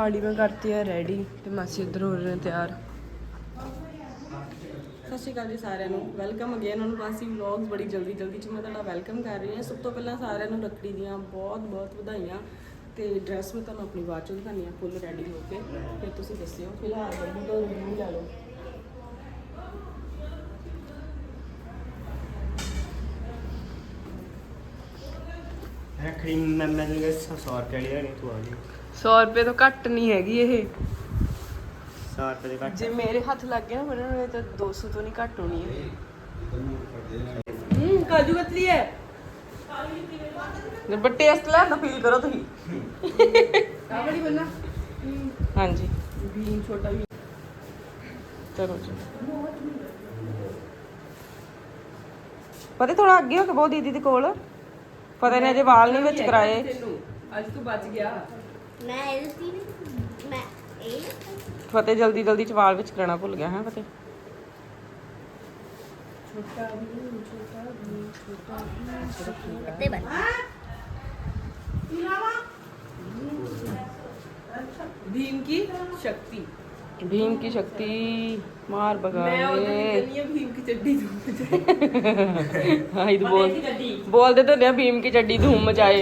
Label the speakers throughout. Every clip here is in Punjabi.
Speaker 1: ਗਾੜੀ ਮੈਂ ਕਰਤੀ ਹੈ ਰੈਡੀ ਤੇ ਮਾਸੀ ਇੱਧਰ ਹੋ ਰਹੇ ਨੇ ਤਿਆਰ ਸਤਿ ਸ਼੍ਰੀ ਅਕਾਲ ਜੀ ਸਾਰਿਆਂ ਨੂੰ welcome again on Pasi vlogs ਬੜੀ ਜਲਦੀ ਜਲਦੀ ਚ ਮੈਂ ਤੁਹਾਡਾ ਵੈਲਕਮ ਕਰ ਰਹੀ ਹਾਂ ਸਭ ਤੋਂ ਪਹਿਲਾਂ ਸਾਰਿਆਂ ਨੂੰ ਰੱਖੜੀ ਦੀਆਂ ਬਹੁਤ ਬਹੁਤ ਵਧਾਈਆਂ ਤੇ ਡਰੈਸ ਮੈਂ ਤੁਹਾਨੂੰ ਆਪਣੀ ਬਾਅਦ ਚੋਂ ਦਿਖਾਉਂਦੀ ਹਾਂ ਫੁੱਲ ਰੈਡੀ ਹੋ ਕੇ ਫਿਰ ਤੁਸੀਂ ਦੱਸਿਓ ਫਿਲਹਾਲ ਬੰਦੂ ਤੋਂ ਰਿਵਿਊ ਲੈ ਲਓ
Speaker 2: ਰੱਖੜੀ ਮੈਂ ਮੈਨੂੰ ਕਿ 100 ਰੁਪਏ ਨਹੀਂ ਤੂੰ ਆ ਗਈ
Speaker 1: 100 ਰੁਪਏ ਤੋਂ ਘੱਟ ਨਹੀਂ ਹੈਗੀ ਇਹ।
Speaker 2: 100 ਰੁਪਏ ਦੇ ਘੱਟ।
Speaker 1: ਜੇ ਮੇਰੇ ਹੱਥ ਲੱਗ ਗਿਆ ਨਾ ਬਣਨ ਨੂੰ ਤਾਂ 200 ਤੋਂ ਨਹੀਂ ਘੱਟ ਹੋਣੀ ਹੈ। ਹੂੰ ਕਾਜੂ ਕਤਲੀ ਹੈ। ਨੇ ਬਟ ਟੇਸਟ ਲੈ ਤਾਂ ਫੀਲ ਕਰੋ ਤੁਸੀਂ। ਬੜੀ ਬੰਨਾ। ਹਾਂਜੀ। ਵੀ ਛੋਟਾ ਵੀ। ਚਲੋ ਜੀ। ਪਤਾ ਥੋੜਾ ਅੱਗੇ ਹੋ ਕੇ ਬਹੁਤ ਦੀਦੀ ਦੇ ਕੋਲ। ਪਤਾ ਨੇ ਅਜੇ ਵਾਲ ਨਹੀਂ ਵਿੱਚ ਕਰਾਏ। ਅੱਜ ਤੂੰ ਬਚ ਗਿਆ।
Speaker 3: ਮੈਂ ਇਹ ਸੀ ਮੈਂ ਇਹ
Speaker 1: ਫਤਿਹ ਜਲਦੀ ਜਲਦੀ ਚ ਵਾਲ ਵਿੱਚ ਕਰਾਣਾ ਭੁੱਲ ਗਿਆ ਹੈ ਫਤਿਹ
Speaker 3: ਤੇ ਬਣ
Speaker 1: भीम की शक्ति भीम की शक्ति मार भगाए
Speaker 4: भीम की चड्डी
Speaker 1: हाँ ಇದು बोल बोलते तो नहीं भीम की चड्डी धूम मचाए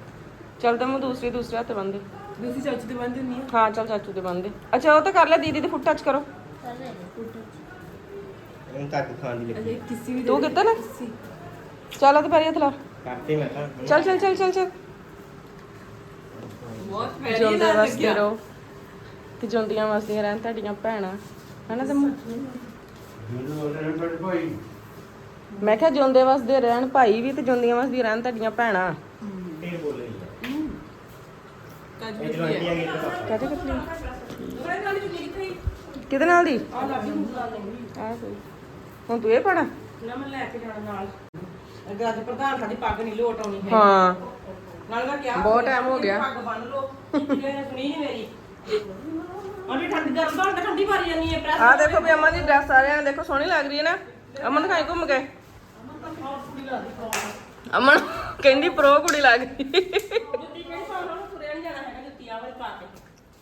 Speaker 1: ਚੱਲ ਤਾਂ ਮੈਂ ਦੂਸਰੇ ਦੂਸਰੇ
Speaker 3: ਹੱਥ ਬੰਦੇ ਦੂਸਰੀ ਚਾਚੂ
Speaker 1: ਤੇ ਬੰਦ
Speaker 2: ਹੁੰਦੀ ਆ? ਹਾਂ
Speaker 1: ਚੱਲ ਚਾਚੂ ਦੇ ਬੰਦੇ ਅੱਛਾ ਉਹ ਤਾਂ ਕਰ ਲੈ ਦੀਦੀ ਦੇ ਫੁੱਟ ਟੱਚ
Speaker 3: ਕਰੋ। ਕਰ ਲੈ
Speaker 2: ਹੁਣ ਤੱਕ ਖਾਣ ਦੀ ਲੱਗੀ।
Speaker 4: ਤੂੰ
Speaker 1: ਕੀਤਾ ਨਾ? ਚੱਲ ਆ ਤੇ ਪੈਰੀ ਹੱਥ ਲਾ।
Speaker 2: ਕਰਤੇ ਮੈਂ
Speaker 1: ਰਹਿਣ ਤੁਹਾਡੀਆਂ ਭੈਣਾਂ। ਮੈਂ ਕਿਹਾ ਜਿਉਂਦੇ ਵਸਦੇ ਰਹਿਣ ਭਾਈ ਵੀ ਤੇ ਜਿਉਂਦੀਆਂ ਵਸਦੀਆਂ ਰਹਿਣ ਤੁਹਾਡੀਆਂ ਭੈਣਾਂ। పేరు ਨਾਲ ਦੀ? ਆ ਕੋਈ। ਹੁਣ ਤੂੰ ਇਹ ਪਾਣਾ
Speaker 4: ਨਾ ਮੈਂ ਲੈ ਕੇ ਜਾਣਾ ਨਾਲ। ਅਗਰ ਅੱਜ ਪ੍ਰਧਾਨ ਸਾਡੀ ਪੱਗ ਨਹੀਂ ਲੋਟ ਆਉਣੀ ਹੈ
Speaker 1: ਹਾਂ।
Speaker 4: ਨਾਲ ਦਾ ਕਿਹਾ
Speaker 1: ਬਹੁਤ ਟਾਈਮ ਹੋ ਗਿਆ।
Speaker 4: ਪੱਗ ਬੰਨ ਲੋ ਸੁਣੀ ਨਹੀਂ ਮੇਰੀ। ਉਹਨੇ ਠੰਡ ਗਰਮ ਬਾਹਰ ਦਾ ਠੰਡੀ ਮਾਰੀ ਜਾਨੀ ਹੈ ਪ੍ਰੈਸ
Speaker 1: ਆ ਦੇਖੋ ਵੀ ਅਮਨ ਦੀ ਡਰੈਸ ਆ ਰਿਹਾ ਦੇਖੋ ਸੋਹਣੀ ਲੱਗ ਰਹੀ ਹੈ ਨਾ। ਅਮਨ ਖਾਈ ਘੁੰਮ ਕੇ। ਅਮਨ ਤਾਂ ਬਹੁਤ ਸੋਹਣੀ ਲੱਗਦੀ ਅਮਨ ਕਹਿੰਦੀ ਪ੍ਰੋ ਕੁੜੀ ਲੱਗ ਰਹੀ
Speaker 4: ਜੁੱਤੀ ਕਿਹੜੀ ਪਾਉਣਾ ਉਹਨੂੰ ਤੁਰਿਆ ਨਹੀਂ ਜਾਣਾ ਹੈਗਾ ਜੁੱਤੀਆਂ ਵਾਲੀ ਪਾ ਕੇ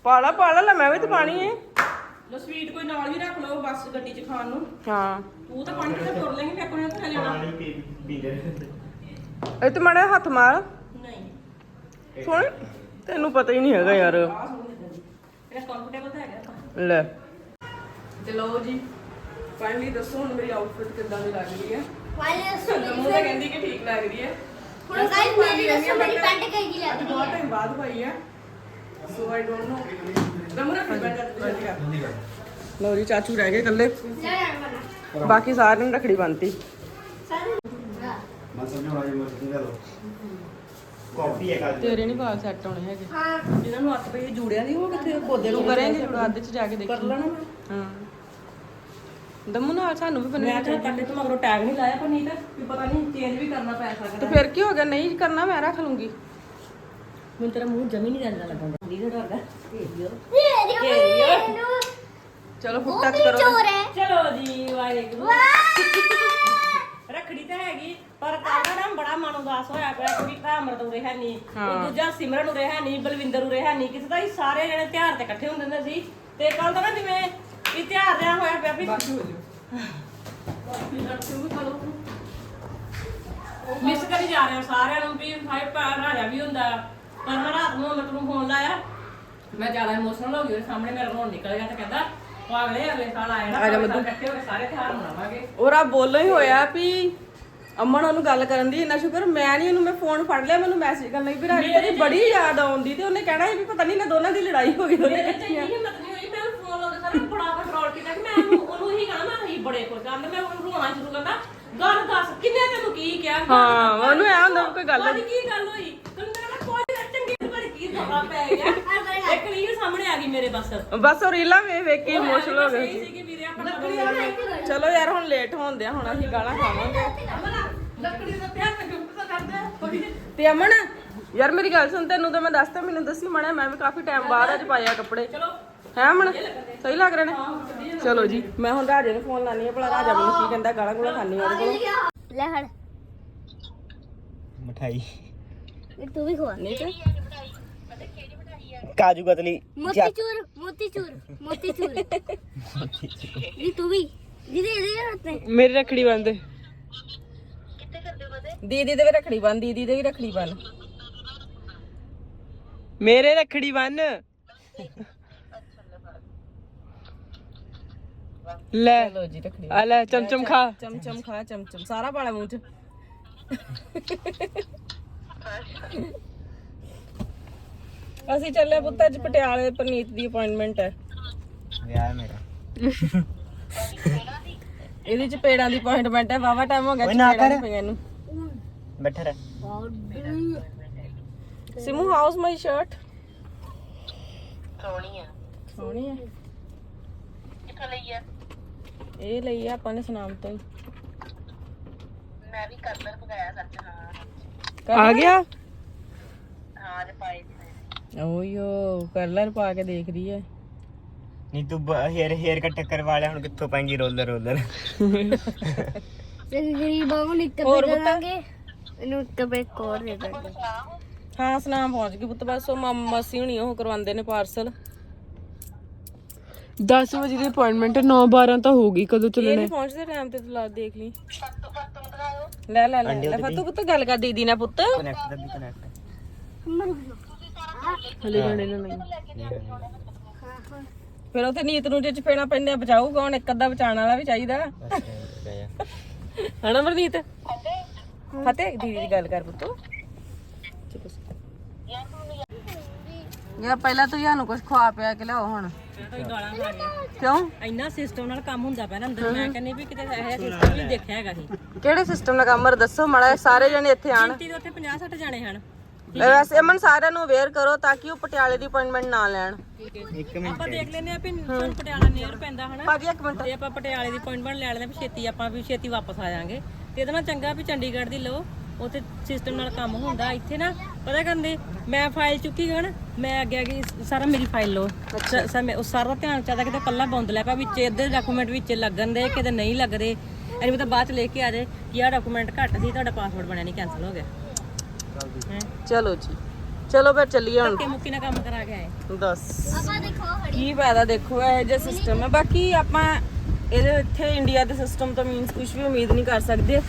Speaker 1: ਪਾਲਾ ਪਾਲਾ ਲੈ ਮੈਂ ਵੀ ਤੇ ਪਾਣੀ ਹੈ
Speaker 4: ਲੋ ਸਵੀਟ ਕੋਈ ਨਾਲ ਵੀ ਰੱਖ ਲਓ ਬੱਸ ਗੱਡੀ 'ਚ ਖਾਣ ਨੂੰ।
Speaker 1: ਹਾਂ।
Speaker 4: ਤੂੰ ਤਾਂ ਪੰਜ ਕਿਲੋ ਤੁਰ ਲੈਂਗੇ ਫਿਰ ਕੋਨੇ ਤੇ ਜਾਣਾ
Speaker 2: ਪਾਣੀ ਪੀ ਪੀਂਦੇ
Speaker 1: ਇਹ ਤੇ ਮਾੜਾ ਹੱਥ ਮਾਰ।
Speaker 4: ਨਹੀਂ।
Speaker 1: ਸੁਣ ਤੈਨੂੰ ਪਤਾ ਹੀ ਨਹੀਂ ਹੈਗਾ ਯਾਰ।
Speaker 4: ਆਹ ਲੱਗਦੀ ਇਹਦਾ ਕੰਫਰਟੇਬਲ ਤਾਂ ਹੈਗਾ।
Speaker 1: ਲੈ।
Speaker 4: ਤੇ ਲਓ ਜੀ ਫਾਈਨਲੀ ਦੱਸੋ ਹੁਣ ਮੇਰੀ ਆਊਟਫਿਟ ਕਿੱਦਾਂ ਦੀ ਲੱਗ ਰਹੀ ਹੈ।
Speaker 3: ਵਾਲੇ
Speaker 4: ਮੂੰਹ ਤਾਂ ਕਹਿੰਦੀ ਕਿ ਠੀਕ ਲੱਗ ਰਹੀ ਹੈ।
Speaker 3: ਹੁਣ ਗਾਇਸ ਮੇਰੀ ਦੱਸੋ ਮੇਰੀ ਪੈਂਟ ਕਿਹਦੀ ਲੱਗ ਰਹੀ
Speaker 4: ਬਹੁਤ
Speaker 3: ਹੈ?
Speaker 4: ਟਾਈਮ ਬਾਅਦ ਪਾਈ ਹੈ। ਸੋ ਆਈ ਡੋਨਟ ਨੋ ਦਮਰਾ ਫਿਰ ਬੈਠਾ ਤੇ
Speaker 1: ਲਓ ਜੀ ਚਾਚੂ ਰਹਿ ਗਏ ਇਕੱਲੇ।
Speaker 3: ਲੈ ਲੈਣ ਵਾਲਾ
Speaker 1: ਬਾਕੀ ਸਾਰਿਆਂ ਨੇ ਰੱਖੜੀ ਬੰਨਤੀ।
Speaker 3: ਸਾਰੇ
Speaker 2: ਕਾਫੀ ਹੈ ਕਾਜ
Speaker 1: ਤੇਰੇ ਨਹੀਂ ਵਾਲ ਸੈੱਟ ਹੋਣੇ ਹੈਗੇ।
Speaker 3: ਹਾਂ।
Speaker 4: ਨੂੰ ਹੱਥ ਪਈ ਜੂੜਿਆਂ ਦੀ ਉਹ ਕਿੱਥੇ? ਪੌਦੇ
Speaker 1: ਤੂੰ ਕਰੇਂਗੇ। ਅੱਧ ਚ ਜਾ ਕੇ
Speaker 4: ਕਰ
Speaker 1: ਦੇਖੀ
Speaker 4: ਲੈਣਾ ਮੈਂ।
Speaker 1: ਹਾਂ। ਦਮੂ ਨਾਲ ਸਾਨੂੰ ਵੀ
Speaker 4: ਮੈਂ ਤਾਂ ਕੱਲੇ ਤੋਂ ਮਗਰੋਂ ਟੈਗ ਨਹੀਂ ਲਾਇਆ ਪਰ ਨਹੀਂ ਤਾਂ ਵੀ ਪਤਾ ਨਹੀਂ ਚੇਂਜ ਵੀ ਕਰਨਾ ਪੈ
Speaker 1: ਤੇ
Speaker 4: ਸਕਦਾ
Speaker 1: ਫਿਰ ਕੀ ਹੋ ਗਿਆ? ਨਹੀਂ ਕਰਨਾ ਮੈਂ ਰੱਖ ਲੂੰਗੀ।
Speaker 4: ਮੈਨੂੰ ਤੇਰਾ ਮੂੰਹ ਜਮੀ ਨਹੀਂ ਜਾਂਦਾ ਲੱਗਦਾ ਲੀਡਰ ਡਰਦਾ
Speaker 3: ਇਹ ਨੂੰ
Speaker 1: ਚਲੋ ਫੁੱਟ ਟੱਚ ਕਰੋ
Speaker 4: ਚਲੋ ਜੀ ਵਾਹਿਗੁਰੂ।
Speaker 3: ਵਾਹ।
Speaker 4: ਰੱਖੜੀ ਤਾਂ ਹੈਗੀ ਪਰ ਕਾਹਦਾ ਨਾ ਬੜਾ ਮਨ ਉਦਾਸ ਹੋਇਆ ਪਿਆ ਕਿ ਭਰਾ ਅਮਰਤ ਉਰੇ ਹੈ ਨਹੀਂ ਦੂਜਾ ਸਿਮਰਨ ਉਰੇ ਹੈ ਨਹੀਂ ਬਲਵਿੰਦਰ ਉਰੇ ਹੈ ਨਹੀਂ ਕਿਸੇ ਦਾ ਹੀ ਸਾਰੇ ਜਣੇ ਤਿਉਹਾਰ ਤੇ ਇਕੱਠੇ ਹੁੰਦੇ ਹੁੰਦੇ ਸੀ। ਤੇ ਕੱਲ ਤਾਂ ਨਾ ਜਿਵੇਂ ਵੀ ਤਿਉਹਾਰ ਰਿਆ ਹੋਇਆ ਪਿਆ ਵੀ ਮਿਸ ਕਰੀ ਜਾ ਰਹੇ ਹਾਂ ਸਾਰਿਆਂ ਨੂੰ ਵੀ ਹਾਏ ਭੈਣ ਰਾਜਾ ਵੀ ਹੁੰਦਾ। ਪਰ ਮੈਂ ਰਾਤ ਨੂੰ ਅਮਰਤ ਨੂੰ ਫੋਨ ਲਾਇਆ। ਮੈਂ ਜ਼ਿਆਦਾ ਇਮੋਸ਼ਨਲ ਹੋ ਗਈ ਉਹਦੇ ਸਾਹਮਣੇ ਮੇਰਾ ਰੋਣ ਨਿਕਲ ਗਿਆ ਤੇ ਕਹਿੰਦਾ ਉਹ ਅਗਲੇ ਸਾਲ ਆਏ ਨਾ
Speaker 1: ਆ।
Speaker 4: ਇਕੱਠੇ ਹੋ ਕੇ ਸਾਰੇ ਤਿਉਹਾਰ ਮਨਾਵਾਂਗੇ।
Speaker 1: ਉਹਰਾ ਬੋਲੋ ਹੀ ਹੋਇਆ ਵੀ ਅਮਨ ਉਹਨੂੰ ਗੱਲ ਕਰਨ ਦੀ ਇੰਨਾ ਸ਼ੁਕਰ ਮੈਂ ਨਹੀਂ ਉਹਨੂੰ ਮੈਂ ਫੋਨ ਫੜ ਲਿਆ ਮੈਨੂੰ ਮੈਸੇਜ ਕਰਨ ਲਈ ਵੀ ਰਾਣੀ ਤੇਰੀ ਬੜੀ ਯਾਦ ਆਉਂਦੀ ਤੇ ਉਹਨੇ ਕਹਿਣਾ ਸੀ ਵੀ ਪਤਾ ਨਹੀਂ ਨਾ ਦੋਨਾਂ ਦੀ ਲੜਾਈ ਹੋ ਗਈ ਉਹਨੇ
Speaker 4: ਮੇਰੇ ਤੇ ਇੰਨੀ ਹਿੰਮਤ ਨਹੀਂ ਹੋਈ ਮੈਂ ਉਹਨੂੰ ਫੋਨ ਲਾਉਂਦਾ ਸਾਰਾ ਬੜਾ ਕੰਟਰੋਲ ਕੀਤਾ ਕਿ ਮੈਂ ਉਹਨੂੰ ਉਹਨੂੰ ਹੀ ਕਹਾਂ ਮੈਂ ਹੀ ਬੜੇ ਖੁਸ਼ ਕਰ ਮੈਂ ਉਹਨੂੰ ਰੋਣਾ ਸ਼ੁਰੂ ਕਰਦਾ ਗੱਲ ਦੱਸ ਕਿੰਨੇ ਤੈਨੂੰ ਕੀ ਕਿਹਾ? ਗੱਲ
Speaker 1: ਹਾਂ,
Speaker 4: ਦੱਸ।
Speaker 1: ਉਹਨੂੰ ਐਂ ਹੁੰਦਾ ਵੀ ਕੋਈ ਗੱਲ
Speaker 4: ਅੱਜ ਕੀ ਗੱਲ ਹੋਈ? ਤੈਨੂੰ ਮੈਂ ਕੋਈ ਚੰਗੀ ਬੜੀ ਕੀ ਦਫਾ ਪੈ ਗਿਆ।
Speaker 3: ਅਗਲੇ
Speaker 4: ਇੱਕ ਰੀਲ ਸਾਹਮਣੇ ਆ ਗਈ ਮੇਰੇ ਬਸ।
Speaker 1: ਬਸ ਉਹ ਰੀਲਾਂ ਵੇਖ ਵੇਖ ਕੇ ਇਮੋਸ਼ਨਲ ਹੋ ਗਏ।
Speaker 4: ਸਹੀ ਸੀ ਕਿ ਵੀਰੇ ਆਪਣਾ
Speaker 1: ਚਲੋ ਯਾਰ ਹੁਣ ਲੇਟ ਹੋਣ ਦਿਆ ਹੁਣ ਅਸੀਂ ਗਾਲਾਂ ਖਾਵਾਂਗੇ।
Speaker 4: ਲੱਕੜੀ ਦਾ ਪਿਆਰ ਤੇ ਗੁੱਪ ਤਾਂ ਕਰਦੇ
Speaker 1: ਤੇ ਅਮਨ ਯਾਰ ਮੇਰੀ ਗੱਲ ਸੁਣ ਤੈਨੂੰ ਤਾਂ ਮੈਂ ਦੱਸਤਾ ਮੈਨੂੰ ਦੱਸੀ ਮੜਾ ਮੈਂ ਵੀ ਕਾਫੀ ਟਾਈਮ ਬਾਅਦ ਅੱਜ ਪਾਇਆ ਕੱਪੜੇ।
Speaker 4: ਚਲੋ।
Speaker 1: ਹੈ ਅਮਨ ਸਹੀ ਲੱਗ ਰਹੇ ਨੇ? ਚਲੋ ਜੀ ਮੈਂ ਹੁਣ ਰਾਜੇ ਨੂੰ ਫੋਨ ਲਾਣੀ ਆ ਭਲਾ ਰਾਜਾ ਮੈਨੂੰ ਕੀ ਕਹਿੰਦਾ ਗਾਲਾਂ ਗੁਲਾਂ ਖਾਣੀ ਉਹਦੇ ਕੋਲ।
Speaker 3: ਲੈ ਹੜ।
Speaker 2: ਮਠਾਈ।
Speaker 3: ਇਹ ਤੂੰ ਵੀ ਖਵਾ।
Speaker 1: ਨਹੀਂ ਤੇ?
Speaker 2: ਕਾਜੂ ਕਤਲੀ
Speaker 3: ਮੋਤੀ ਚੂਰ ਮੋਤੀ ਚੂਰ ਮੋਤੀ ਚੂਰ। ਜੀ ਤੂੰ ਵੀ। ਦੀਦੀ ਇਹਦੇ ਹੱਥੇ
Speaker 1: ਮੇਰੀ ਰੱਖੜੀ ਬੰਦ ਦੀਦੀ ਦੇ ਵੀ ਰੱਖੜੀ ਬੰਨ ਦੀਦੀ ਦੇ ਵੀ ਰੱਖੜੀ ਬੰਨ। ਮੇਰੇ ਰੱਖੜੀ ਬੰਨ। ਲੈ। ਲੋ ਜੀ ਰੱਖੜੀ। ਆ ਲੈ ਚਮਚਮ ਖਾ। ਚਮਚਮ ਖਾ ਚਮਚਮ। ਸਾਰਾ ਪਾਲਾ ਮੂੰਹ ਚ। ਅਸੀਂ ਚੱਲੇ ਪੁੱਤ ਅੱਜ ਪਟਿਆਲੇ ਪਰਨੀਤ ਦੀ ਅਪਾਇੰਟਮੈਂਟ ਹੈ।
Speaker 2: ਵਿਆਹ ਮੇਰਾ।
Speaker 1: ਇਹਦੇ ਚ ਪੇੜਾਂ ਦੀ ਅਪਾਇੰਟਮੈਂਟ ਹੈ। ਵਾਵਾ ਟਾਈਮ ਹੋ ਗਿਆ
Speaker 2: ਓਏ ਨਾ
Speaker 1: ਚਪੇੜਾਂ
Speaker 2: ਕਰ।
Speaker 1: ਦੀ ਪਈਆਂ ਨੂੰ
Speaker 2: ਬੈਠਾ ਰਹਿ।
Speaker 1: ਸਿਮੂ ਹਾਊਸ ਮਾਈ ਸ਼ਰਟ
Speaker 5: ਸੋਹਣੀ ਆ।
Speaker 1: ਸੋਹਣੀ ਹੈ।
Speaker 5: ਕਿੱਥੋਂ ਲਈ ਆ?
Speaker 1: ਇਹ ਲਈ ਆ ਆਪਾਂ ਨੇ ਸੁਨਾਮ ਤੋਂ ਹੀ।
Speaker 5: ਮੈਂ ਵੀ ਕਲਰ ਪਗਾਇਆ ਸੱਚ ਹਾਂ।
Speaker 1: ਆ ਗਿਆ?
Speaker 5: ਹਾਂ ਜੇ ਪਾਈ ਸੀ ਮੈਂ।
Speaker 1: ਓਯੋ ਕਲਰ ਪਾ ਕੇ ਦੇਖ ਰਹੀ ਹੈ।
Speaker 2: ਨਹੀਂ ਤੂੰ ਹੇਅਰ ਹੇਅਰ ਕੱਟ ਕਰਵਾ ਲਿਆ ਹੁਣ ਕਿੱਥੋਂ ਪਾਏਂਗੀ ਰੋਲਰ ਰੋਲਰ?
Speaker 3: ਤੇ ਗਰੀਬਾਂ ਨੂੰ ਨਿੱਕਰ
Speaker 1: ਹੋਰ?
Speaker 3: ਦਾਂਗੇ। ਇਹਨੂੰ ਕਬੇ ਕੋਰ ਦੇ ਦਾਂਗੇ।
Speaker 1: ਹਾਂ ਸੁਨਾਮ ਪਹੁੰਚ ਗਈ ਪੁੱਤ ਬਸ ਉਹ ਮਾਮਾ ਮਾਸੀ ਹੁਣੀ ਉਹ ਕਰਵਾਉਂਦੇ ਨੇ ਪਾਰਸਲ।
Speaker 6: 10 ਵਜੇ ਦੀ ਅਪਾਇੰਟਮੈਂਟ ਹੈ 9 12 ਤਾਂ ਹੋ ਗਈ ਕਦੋਂ
Speaker 1: ਇਹ
Speaker 6: ਚੱਲਣਾ?
Speaker 1: ਨਹੀਂ ਪਹੁੰਚਦੇ ਟਾਈਮ ਤੇ ਤੂੰ ਲਾ ਦੇਖ ਲਈ। ਲੈ ਲੈ ਲੈ ਲੈ ਫਤੂ ਪੁੱਤ ਗੱਲ ਕਰ ਦੀਦੀ ਨਾਲ ਪੁੱਤ।
Speaker 2: ਕਨੈਕਟ ਦਾ ਵੀ ਕਨੈਕਟ
Speaker 6: ਹਲੇ ਗਾਣੇ ਨਾ ਨਹੀਂ।
Speaker 1: ਫਿਰ ਉੱਥੇ ਨੀਤ ਨੂੰ ਜੇ ਚਪੇੜਾ ਪੈਂਦੇ ਬਚਾਊ ਕੌਣ? ਇੱਕ ਅੱਧਾ ਬਚਾਉਣ ਵਾਲਾ ਵੀ ਚਾਹੀਦਾ। ਹਣਾ ਮਰਨੀਤ ਫਤਿਹ। ਦੀਦੀ ਦੀ ਗੱਲ ਕਰ ਪੁੱਤੋ। ਯਾ ਪਹਿਲਾਂ ਤੂੰ ਯਾਨੂੰ ਕੁਝ ਖਵਾ ਪਿਆ ਕੇ ਲਿਆਓ ਹੁਣ। ਕਿਉਂ?
Speaker 4: ਇੰਨਾ ਸਿਸਟਮ ਨਾਲ ਕੰਮ ਹੁੰਦਾ ਪਿਆ ਨਾ ਅੰਦਰ। ਮੈਂ ਕਹਿੰਦੀ ਵੀ ਕਿਤੇ ਇਹੋ ਜਿਹਾ ਸਿਸਟਮ ਨਹੀਂ ਦੇਖਿਆ ਹੈਗਾ ਸੀ।
Speaker 1: ਕਿਹੜੇ ਸਿਸਟਮ ਦਾ ਕੰਮ ਹੈ ਦੱਸੋ ਮੜਾ ਸਾਰੇ ਜਣੇ ਇੱਥੇ ਆਣ।
Speaker 4: ਗਿਣਤੀ ਦੇ ਉੱਥੇ 50 60 ਜਾਣੇ ਹਨ।
Speaker 1: ਵੈਸੇ ਅਮਨ ਸਾਰਿਆਂ ਨੂੰ ਅਵੇਅਰ ਕਰੋ ਤਾਂ ਕਿ ਉਹ ਪਟਿਆਲੇ ਦੀ ਅਪਾਇੰਟਮੈਂਟ ਨਾ ਲੈਣ।
Speaker 2: ਇੱਕ ਮਿੰਟ।
Speaker 4: ਆਪਾਂ ਦੇਖ ਲੈਨੇ ਆ ਵੀ ਸਾਨੂੰ ਪਟਿਆਲਾ ਨੇਰ ਪੈਂਦਾ ਹਨਾ।
Speaker 1: ਭਾਜੀ ਇੱਕ ਮਿੰਟ।
Speaker 4: ਤੇ ਆਪਾਂ ਪਟਿਆਲੇ ਦੀ ਅਪਾਇੰਟਮੈਂਟ ਲੈ ਲੈਂਦੇ ਵੀ ਛੇਤੀ ਆਪਾਂ ਵੀ ਛੇਤੀ ਵਾਪਸ ਆ ਜਾਾਂਗੇ। ਤੇ ਇਹਦੇ ਨਾਲ ਚੰਗਾ ਵੀ ਚੰਡੀਗੜ੍ਹ ਦੀ ਲਓ। ਉੱਥੇ ਸਿਸਟਮ ਨਾਲ ਕੰਮ ਹੁੰਦਾ ਇੱਥੇ ਨਾ ਪਤਾ ਕਰਦੇ ਮੈਂ ਫਾਈਲ ਚੁੱਕੀ ਗਣ ਮੈਂ ਅੱਗੇ ਅੱਗੇ ਸਾਰਾ ਮੇਰੀ ਫਾਈਲ ਲਓ। ਸ- ਸ- ਮੈਂ ਉਹ ਸਾਰਾ ਧਿਆਨ ਚਾਹਦਾ ਕਿਤੇ ਕੱਲਾ ਬੌਂਦ ਲੈ ਪਿਆ ਵਿੱਚ ਇੱਧਰ ਡਾਕੂਮੈਂਟ ਵਿੱਚ ਲੱਗਣ ਦੇ ਕਿਤੇ ਨਹੀਂ ਲੱਗਦੇ। ਐਨੀ ਤਾਂ ਬਾਅਦ ਚ ਲੈ ਕੇ ਆ ਜਾਏ ਕਿ ਆਹ ਡਾਕੂਮੈਂਟ ਘੱਟ ਸੀ ਤੁਹਾਡਾ ਪਾਸਵਰਡ ਬਣਿਆ ਨਹੀਂ ਕੈਨਸਲ ਹੋ ਗਿਆ।
Speaker 1: ਚਲੋ ਜੀ। ਚਲੋ ਫਿਰ ਚੱਲੀਏ ਹੁਣ।
Speaker 4: ਧੱਕੇ ਮੁੱਕੀ ਨਾਲ ਕੰਮ ਕਰਾ ਕੇ ਆਏ।
Speaker 1: ਦੱਸ।
Speaker 3: ਆਪਾਂ ਦੇਖੋ ਹੜੀ
Speaker 1: ਕੀ ਫਾਇਦਾ ਦੇਖੋ ਇਹ ਜਿਹਾ ਸਿਸਟਮ ਹੈ। ਬਾਕੀ ਆਪਾਂ ਇਹਦੇ ਇੱਥੇ ਇੰਡੀਆ ਦੇ ਸਿਸਟਮ ਤੋਂ ਮੀਨਸ ਕੁਝ ਵੀ ਉਮੀਦ ਨਹੀਂ ਕਰ ਸਕਦੇ।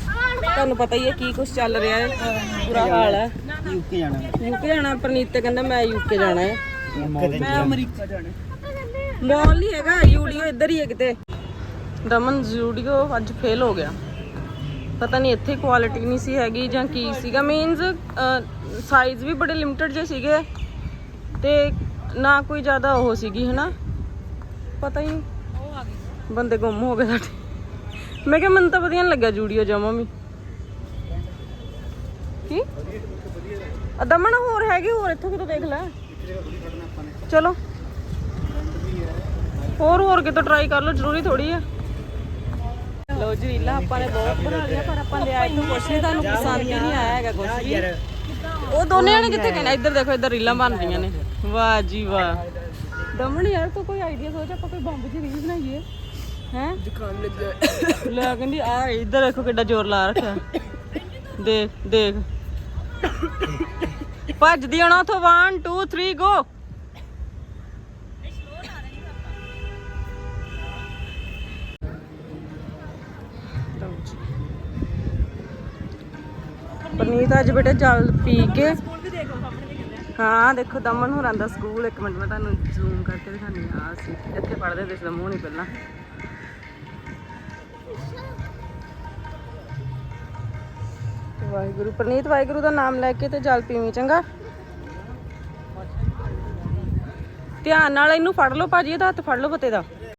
Speaker 1: ਤੁਹਾਨੂੰ ਪਤਾ ਹੀ ਹੈ ਕੀ ਕੁਝ ਚੱਲ ਰਿਹਾ ਹੈ। ਬੁਰਾ ਹਾਲ ਹੈ।
Speaker 2: ਯੂਕੇ ਜਾਣਾ
Speaker 1: ਯੂਕੇ ਜਾਣਾ ਪ੍ਰਨੀਤ ਤੇ ਕਹਿੰਦਾ ਮੈਂ ਯੂਕੇ ਜਾਣਾ ਹੈ। ਮੈਂ ਅਮਰੀਕਾ ਜਾਣਾ। ਮੌਲ ਨਹੀਂ ਹੈਗਾ ਯੂਡੀਓ ਇੱਧਰ ਹੀ ਹੈ ਕਿਤੇ। ਦਮਨ ਯੂਡੀਓ ਅੱਜ ਫੇਲ ਹੋ ਗਿਆ। ਪਤਾ ਨਹੀਂ ਇੱਥੇ ਕੁਆਲਿਟੀ ਨਹੀਂ ਸੀ ਹੈਗੀ ਜਾਂ ਕੀ ਸੀਗਾ। ਮੀਨਸ ਸਾਈਜ਼ ਵੀ ਬੜੇ ਲਿਮਟਿਡ ਜਿਹੇ ਸੀਗੇ। ਤੇ ਨਾ ਕੋਈ ਜ਼ਿਆਦਾ ਉਹ ਸੀਗੀ ਹਨਾ? ਪਤਾ ਹੀ ਨਹੀਂ ਬੰਦੇ ਗੁੰਮ ਹੋ ਗਏ ਸਾਡੇ। ਮੈਂ ਕਿਹਾ ਮੈਨੂੰ ਤਾਂ ਵਧੀਆ ਨਹੀਂ ਲੱਗਿਆ ਜੂਡੀਓ ਜਮਾ ਵੀ। ਕੀ? ਆ ਦਮਨ ਹੋਰ ਹੈਗੇ ਹੋਰ ਇੱਥੋਂ ਕਿਤੋਂ ਦੇਖ ਲੈ। ਚਲੋ। ਹੋਰ ਹੋਰ ਕਿਤੋਂ ਟਰਾਈ ਕਰ ਲਓ ਜ਼ਰੂਰੀ ਥੋੜੀ ਹੈ ਲੋ ਜੀ ਰੀਲਾ ਆਪਾਂ ਨੇ ਬਹੁਤ ਬਣਾ ਲਿਆ ਪਰ ਆਪਾਂ ਲਿਆ ਇੱਥੋਂ ਕੁਛ ਨਹੀਂ ਤੁਹਾਨੂੰ ਪਸੰਦ ਹੀ ਨਹੀਂ ਆਇਆ ਹੈਗਾ ਕੁਛ ਵੀ। ਉਹ ਦੋਨੇ ਜਣੇ ਕਿੱਥੇ ਨੇ ਇੱਧਰ ਦੇਖੋ ਇੱਧਰ ਰੀਲਾਂ ਬਣ ਰਹੀਆਂ ਨੇ। ਵਾਹ ਜੀ ਵਾਹ। ਦਮਨ ਯਾਰ ਤੂੰ ਕੋਈ ਆਈਡੀਆ ਸੋਚ ਆਪਾਂ ਕੋਈ ਬੰਬ ਦੀ ਰੀਲ ਬਣਾਈਏ। ਹੈ?
Speaker 6: ਜ਼ੁਕਾਮ ਲੱਗਿਆ
Speaker 1: ਲੈ ਕਹਿੰਦੀ ਆ ਇੱਧਰ ਦੇਖੋ ਕਿੱਡਾ ਜ਼ੋਰ ਲਾ ਰੱਖਿਆ। ਦੇਖ ਦੇਖ। ਭੱਜਦੀ ਆਉਣਾ ਉਥੋਂ 1 2 3 ਗੋ ਪਰਨੀਤ ਅੱਜ ਬੇਟੇ ਜਲ ਪੀ ਕੇ। ਹਾਂ ਦੇਖੋ ਦਮਨ ਹੋਰਾਂ ਦਾ ਸਕੂਲ। ਇੱਕ ਮਿੰਟ ਮੈਂ ਤੁਹਾਨੂੰ ਜ਼ੂਮ ਕਰਕੇ ਦਿਖਾਉਂਦੀ ਹਾਂ। ਅਸੀਂ ਇੱਥੇ ਤੇ ਇਸ ਮੂੰਹ ਨਹੀਂ ਪਹਿਲਾਂ। ਵਾਹਿਗੁਰੂ। ਪ੍ਰਨੀਤ, ਵਾਹਿਗੁਰੂ ਦਾ ਨਾਮ ਲੈ ਕੇ ਤੇ ਜਲ ਪੀਵੀਂ, ਚੰਗਾ? ਧਿਆਨ ਨਾਲ ਇਹਨੂੰ ਫੜ ਲਓ ਭਾਜੀ, ਇਹਦਾ ਹੱਥ ਫੜ ਲਓ ਫਤੇ ਦਾ।